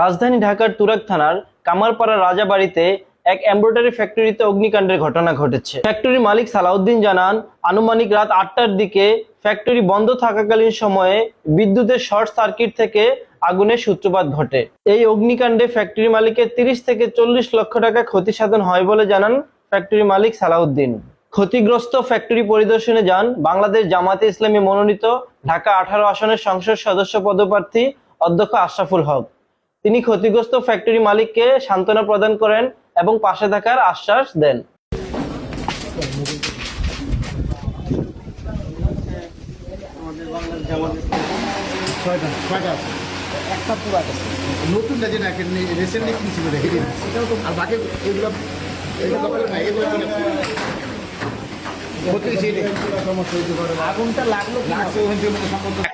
রাজধানী ঢাকার তুরাগ থানার কামারপাড়া রাজাবাড়িতে এক এমব্রয়ডারি ফ্যাক্টরিতে অগ্নিকাণ্ডের ঘটনা ঘটেছে। ফ্যাক্টরি মালিক সালাউদ্দিন জানান, আনুমানিক রাত আটটার দিকে ফ্যাক্টরি বন্ধ থাকাকালীন সময়ে বিদ্যুতের শর্ট সার্কিট থেকে আগুনের সূত্রপাত ঘটে। এই অগ্নিকাণ্ডে ফ্যাক্টরি মালিকের তিরিশ থেকে চল্লিশ লক্ষ টাকা ক্ষতি সাধন হয় বলে জানান ফ্যাক্টরি মালিক সালাউদ্দিন। ক্ষতিগ্রস্ত ফ্যাক্টরি পরিদর্শনে যান বাংলাদেশ জামাতে ইসলামী মনোনীত ঢাকা আঠারো আসনের সংসদ সদস্য পদপ্রার্থী অধ্যক্ষ আশরাফুল হক। তিনি ক্ষতিগ্রস্ত ফ্যাক্টরি মালিককে সান্ত্বনা প্রদান করেন এবং পাশে থাকার আশ্বাস দেন।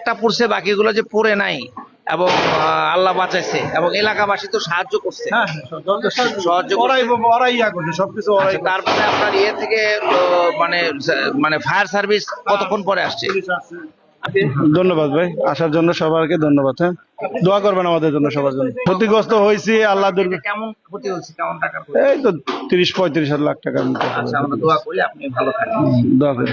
একটা পুরা বাকিগুলো যে পড়ে নাই। এবং আল্লাহ বাঁচাইছে এবং এলাকাবাসী তো সাহায্য করছে। হ্যাঁ সাহায্য সবকিছু তারপরে আপনার ইয়ে থেকে মানে মানে ফায়ার সার্ভিস কতক্ষণ পরে আসছে? ধন্যবাদ ভাই আসার জন্য সবাইকে ধন্যবাদ হ্যাঁ। দোয়া করবেন আমাদের জন্য সবার জন্য। ক্ষতিগ্রস্ত হয়েছি আল্লাহ কেমন ক্ষতি হচ্ছে কেমন টাকা এই তো তিরিশ পঁয়ত্রিশ লাখ টাকার মতো। আচ্ছা আমরা দোয়া করি আপনি ভালো থাকেন দোয়া করি।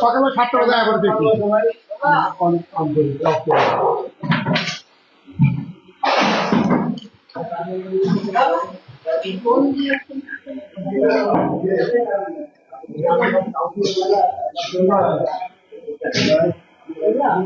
সকালে সাতটা বাজে আবার দেখি 对，对呀。